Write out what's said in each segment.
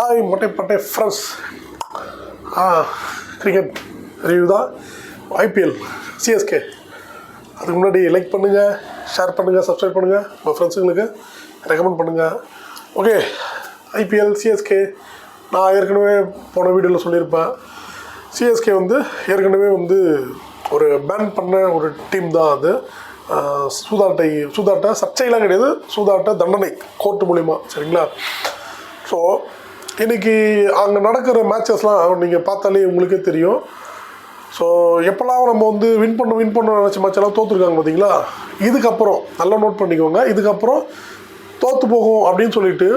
Hi மொட்டை பட்டை friends cricket review தான். ஐபிஎல் சிஎஸ்கே அதுக்கு முன்னாடி லைக் பண்ணுங்கள் ஷேர் பண்ணுங்கள் சப்ஸ்கிரைப் பண்ணுங்கள் உங்கள் ஃப்ரெண்ட்ஸுங்களுக்கு ரெக்கமெண்ட் பண்ணுங்கள் ஓகே ஐபிஎல் சிஎஸ்கே நான் ஏற்கனவே போன வீடியோவில் சொல்லியிருப்பேன். சிஎஸ்கே வந்து ஏற்கனவே வந்து ஒரு பேன் பண்ண ஒரு டீம் தான் அது. சூதாட்டை சூதாட்ட சர்ச்சையெல்லாம் கிடையாது. சூதாட்ட தண்டனை கோர்ட்டு மூலிமா சரிங்களா? ஸோ இன்னைக்கு அங்கே நடக்கிற மேட்சஸ்லாம் நீங்கள் பார்த்தாலே உங்களுக்கே தெரியும். ஸோ எப்போல்லாம் நம்ம வந்து வின் பண்ண வின் பண்ண நினச்ச மேட்செல்லாம் தோற்றுருக்காங்க பார்த்தீங்களா இதுக்கப்புறம் நல்லா நோட் பண்ணிக்கோங்க. இதுக்கப்புறம் தோற்று போகும் அப்படின்னு சொல்லிட்டு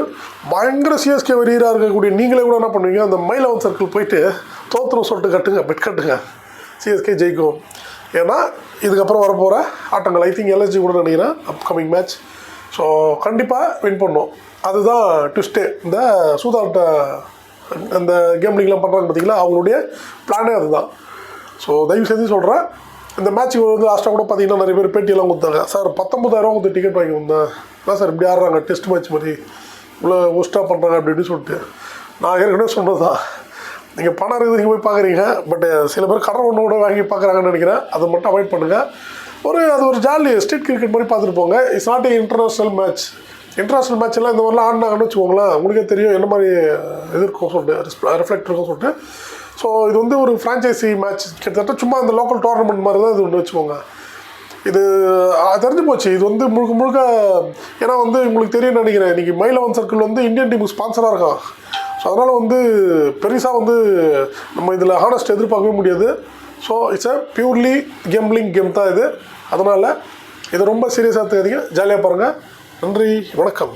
பயங்கர சிஎஸ்கே வெறியராக இருக்கக்கூடிய நீங்களே கூட என்ன பண்ணுவீங்க? அந்த மைலவன் சர்க்கிள் போயிட்டு தோற்றுரும் சொல்லிட்டு கட்டுங்க பெட் கட்டுங்க. சிஎஸ்கே ஜெயிக்கும். ஏன்னா இதுக்கப்புறம் வரப்போகிற ஆட்டங்கள் ஐ திங்க் எல்எஸ்ஜி கூட நினைக்கிறேன் அப்கமிங் மேட்ச் ஸோ கண்டிப்பாக வின் பண்ணோம். அதுதான் ட்விஸ்ட்டு இந்த சூதாட்ட அந்த கேம்லிங்லாம் பண்ணுறாங்க பார்த்தீங்களா அவங்களுடைய பிளானே அதுதான். ஸோ தயவு செஞ்சு சொல்கிறேன் இந்த மேட்ச்சுக்கு வந்து லாஸ்ட்டாக கூட பார்த்தீங்கன்னா நிறைய பேர் பேட்டியெல்லாம் கொடுத்தாங்க. சார் பத்தொம்பதாயிரம் கொடுத்து டிக்கெட் வாங்கி வந்தேன். என்ன சார் இப்படி ஆடுறாங்க? டெஸ்ட் மேட்ச் மாதிரி. இவ்வளோ ஒஸ்ட்டாக பண்ணுறாங்க அப்படி இப்படின்னு சொல்லிட்டு. நான் ஏற்கனவே சொன்னது தான் நீங்கள் பணம் இருக்கிறதுக்கு போய் பார்க்குறீங்க பட் சில பேர் கடன் ஒன்று கூட வாங்கி பார்க்குறாங்கன்னு நினைக்கிறேன். அதை மட்டும் அவாய்ட் பண்ணுங்கள் ஒரு அது ஒரு ஜாலி ஸ்ட்ரீட் கிரிக்கெட் மாதிரி பார்த்துட்டு போங்க. It's not a international match international மேட்ச்லாம் இந்த மாதிரிலாம் ஆடினாங்கன்னு வச்சுக்கோங்களேன் உங்களுக்கே தெரியும் என்ன மாதிரி எதிர்க்கும் சொல்லிட்டு ரிஃப்ளெக்ட் இருக்கும் சொல்லிட்டு. ஸோ இது வந்து ஒரு ஃப்ரான்ச்சைசி மேட்ச் கிட்டத்தட்ட சும்மா இந்த லோக்கல் டோர்னமெண்ட் மாதிரி தான் இது ஒன்று வச்சுக்கோங்க. இது தெரிஞ்சு போச்சு. இது வந்து முழுக்க முழுக்க ஏன்னா வந்து உங்களுக்கு தெரியும் நினைக்கிறேன். இன்றைக்கி மைலவன் சர்க்கிள் வந்து இந்தியன் டீமுக்கு ஸ்பான்சராக இருக்கான் ஸோ அதனால் வந்து பெருசாக வந்து நம்ம இதில் ஹானஸ்ட் எதிர்பார்க்கவே முடியாது. So it's a purely gambling game தான் இது. அதனால் இதை ரொம்ப சீரியஸாக தெரியுங்க ஜாலியாக பாருங்கள் நன்றி வணக்கம்.